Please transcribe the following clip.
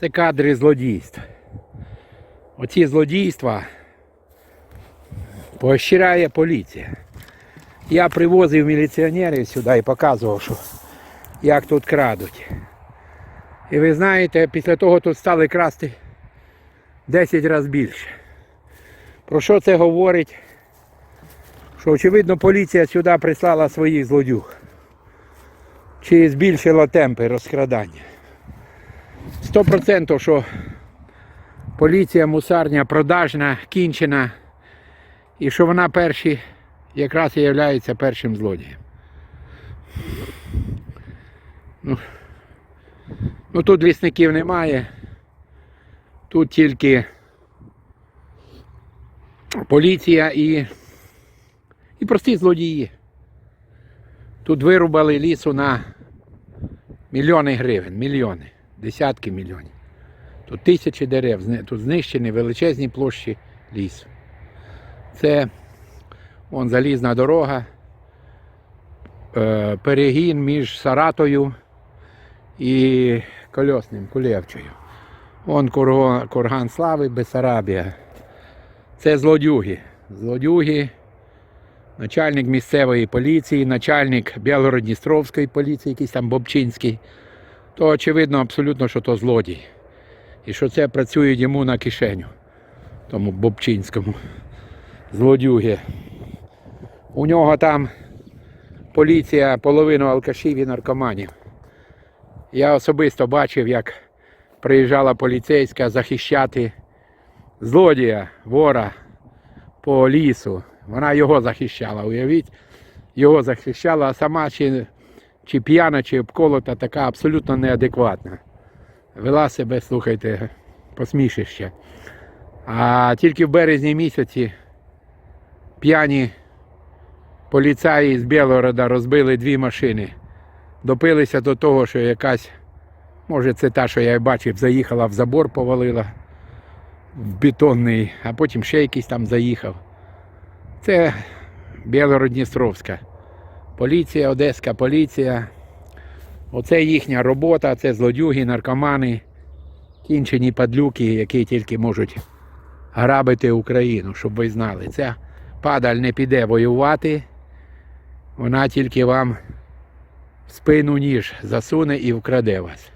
Це кадри злодійств. Оці злодійства поощряє поліція. Я привозив міліціонерів сюди і показував, що як тут крадуть. І ви знаєте, після того тут стали красти 10 разів більше. Про що це говорить? Що очевидно поліція сюди прислала своїх злодюг. Чи збільшила темпи розкрадання. Сто процентів, що поліція мусарня продажна, кінчена, і що вона перші якраз і є першим злодієм. Ну, ну тут лісників немає. Тут тільки поліція і, і прості злодії. Тут вирубали лісу на мільйони гривень, мільйони, десятки мільйонів. Тут тисячі дерев, тут знищені величезні площі лісу. Це вон залізна дорога, е, перегін між Саратою і Кольосним, Кулєвчою. Вон Курган Слави, Бесарабія. Це злодюги. Злодюги, начальник місцевої поліції, начальник Білгород-Дністровської поліції, якийсь там Бобчинський. То очевидно абсолютно, що то злодій. І що це працює йому на кишеню, тому Бобчинському. Злодюги. У нього там поліція половину алкашів і наркоманів. Я особисто бачив, як приїжджала поліцейська захищати злодія, вора по лісу. Вона його захищала, уявіть, його захищала, а сама чи, чи п'яна, чи обколота, така абсолютно неадекватна. Вела себе, слухайте, посмішище. А тільки в березні місяці п'яні поліцаї з Білгорода розбили дві машини. Допилися до того, що якась, може це та, що я бачив, заїхала в забор, повалила в бетонний, а потім ще якийсь там заїхав. Це Білгород-Дністровська. Поліція, Одеська поліція. Оце їхня робота, це злодюги, наркомани, кінчені падлюки, які тільки можуть грабити Україну, щоб ви знали. Ця падаль не піде воювати, вона тільки вам в спину ніж засуне і вкраде вас.